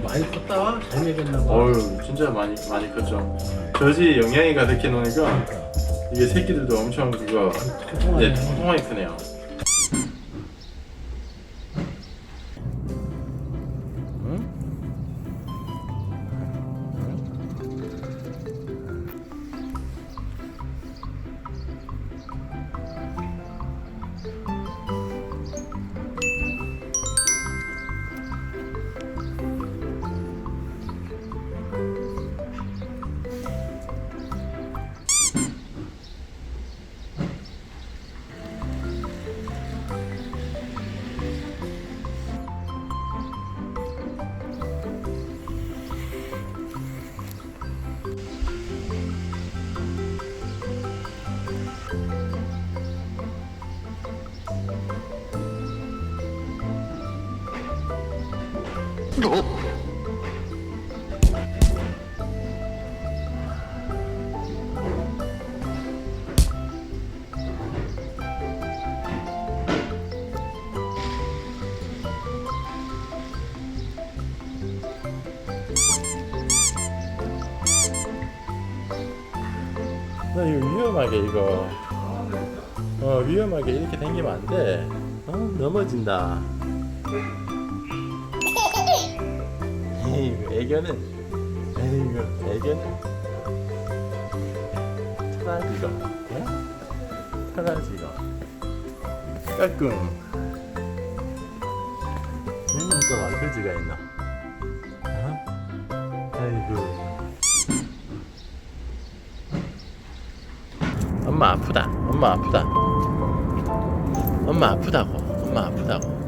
많이 컸다. 잘 먹였나 봐. 어유 진짜 많이 많이 컸죠. 젖이 영양이 가득해 놓으니까. 이게 새끼들도 엄청 그거 통통하네. 네, 통통하게 크네요. 어? 나 이거 위험하게 이거 어 위험하게 이렇게 당기면 안 돼. 어 넘어진다. 에이구 애교는 에이구 애교는 타라지고 예? 타라지고 까꿍 얘는 또 말그지가 있나? 엄마 아프다. 엄마 아프다. 엄마 아프다고. 엄마 아프다고.